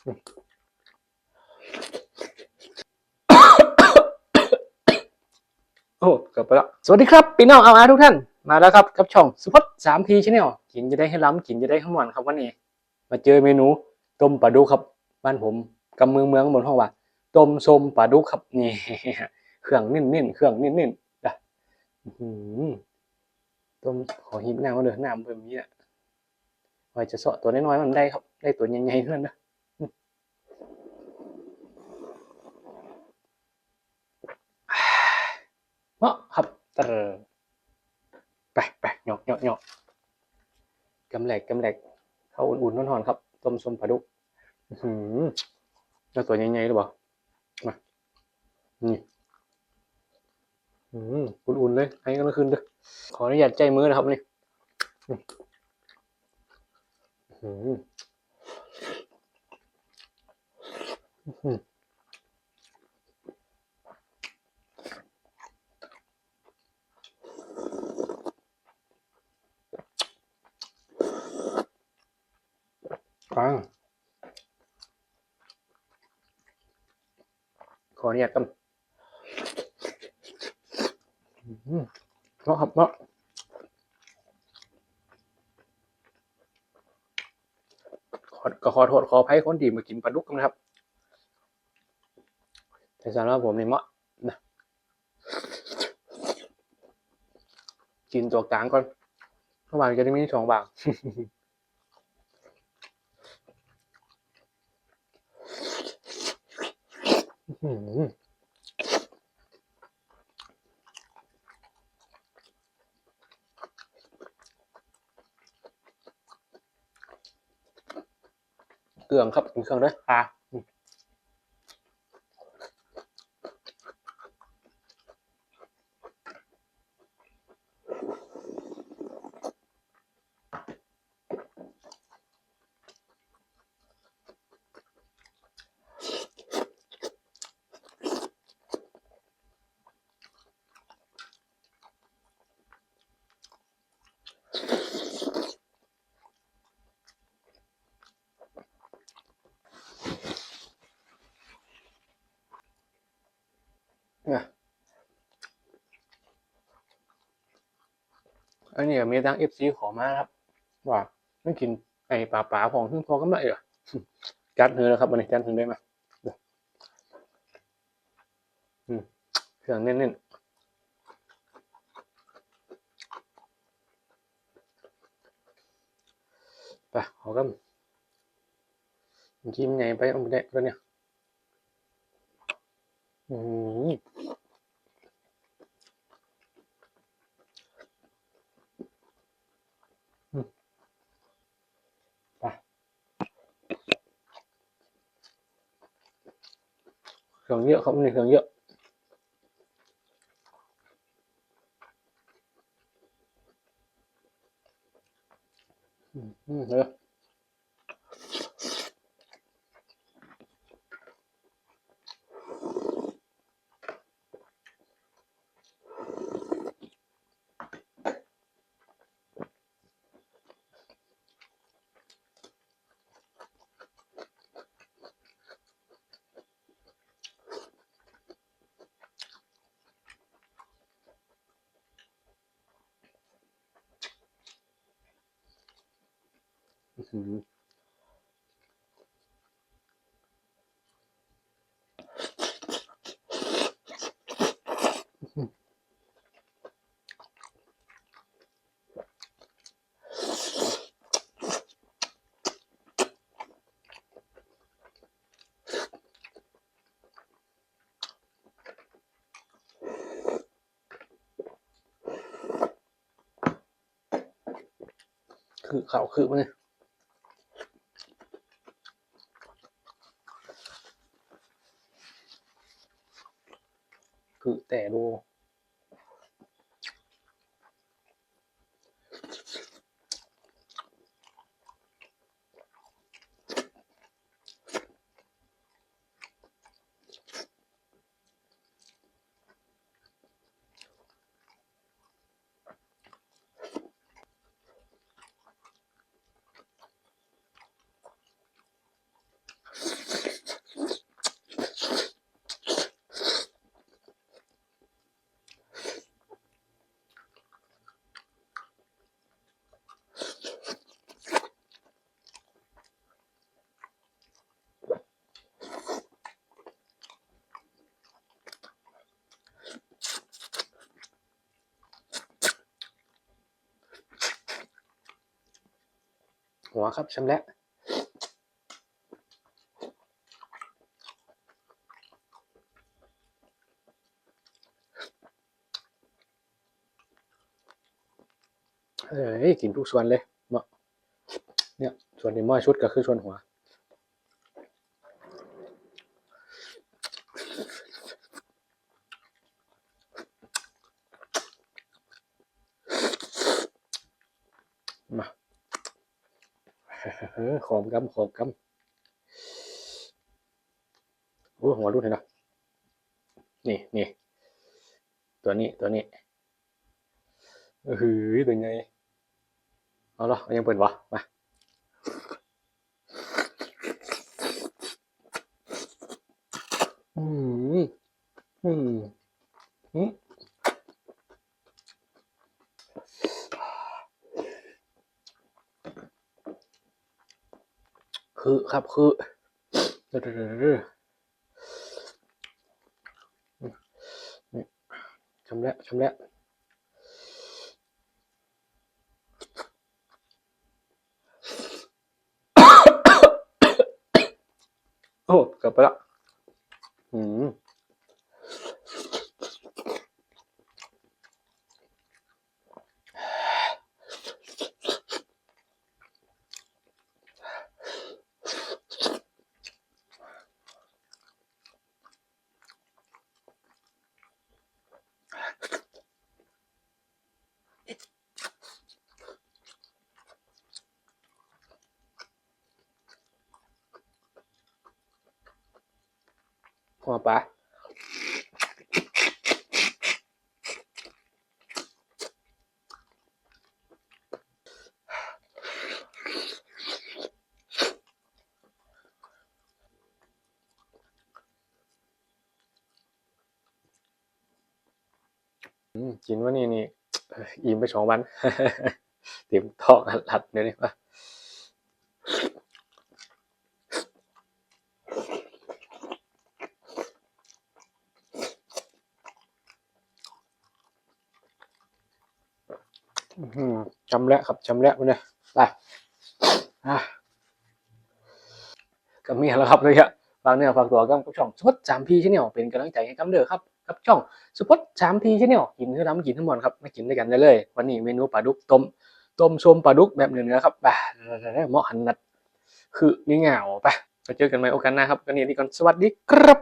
โอ้เกือบไปแล้วสวัสดีครับพี่น้องเอาอาทุกท่านมาแล้วครับกับช่องสุพจน์สามพีชแนลกินจะได้ให้ล้ำกินจะได้ข้าวมันครับวันนี้ มาเจอเมนูต้มปลาดุกครับ บ้านผมกำเมืองเมืองบนห้องว่าต้มส้มปลาดุกครับนี่เครื่องนิ่นๆเครื่องนิ่นๆนะอื้อหือต้มขอหิบน้ำมาเด้อน้ำเพิ่มนี้อะไว้จะเสาะตัวน้อยๆมันได้ครับ ได้ตัวใหญ่ๆเท่านั้นนะอื้อเหมาะครับเตอไปไปหยอกหยอกหยอก กำแหลกกำแหลกเขาอุ่นๆนอนๆครับต้มส้มปลาดุกหือแล้วตัวใหญ่ๆหรือเปล่ามานี่อืมอุ่นๆเลยให้กันเมื่อคืนด้วยขออนุญาตใจมือนะครับนี่อื้อหืออื้อหืออ่า ขออนุญาตกันอืมเพราะครับเพราะขอก็ขอโทษขออภัยคนที่มากินปลาดุกนะครับ แต่สำหรับผมนี่เหมาะนะกินตัวกลางก่อนเมื่อวานจะได้มีสองบาง อื้อหือ เครื่องครับเป็นเครื่องด้วยปลา อันนี้มีทั้งเอฟซีขอมาครับ ว่าไม่กินไอ้ปลาปลาของทึ่งพอกำไรเหรอจัดเนื้อแล้วครับวันนี้จัดถึงได้ไหมเนียวอืมเครื่องเน้นๆไปขอกันจิ้มไงไปเอาไปได้แล้วเนี่ยอืมอืมไป เครื่องเย คือเข่าคือมันเนี่ย แต่ดู หัวครับชำแหละเอ้ยกินทุกส่วนเลยเนาะเนี่ย ส่วนนี้ม้อยชุดก็คือส่วนหัว มา หออขอมกำขอมกำโอ้หัวรุ่นเห็นเนาะนี่นี่ตัวนี้ตัวนี้เออหือตัวไง เอาละยังเปิดวะมาอืมอืมอืม คือครับคือเดี๋ยวเดี๋ยวเดี๋ยวเดี๋ยวนี่ชำแหละชำแหละโอ้กลับไปละอืม หัวปลาอืมกินว่านี่นี่อิ่มไปสองวันเตรียมท้องหัดเดี๋ยวนี้ว่า อื้อหือชำแหละครับชำและมันเนี่ยไปอะก็มีแล้วครับเลยอะฝากเนื้อฝากตัวกับช่องสุพจน์สามพีชแนลเป็นกำลังใจให้กับเด้อครับกับช่องสุพจน์สามพีชแนลกินให้ล้ำกินทั้งหมดครับมากินด้วยกันได้เลย วันนี้เมนูปลาดุกต้มต้มส้มปลาดุกแบบเหนื้อๆครับไปเหมาะหันนัดคือมีเหงาไปเจอกันใหม่โอกาสหน้าครับกันนี้นี่ก่อนสวัสดีครับ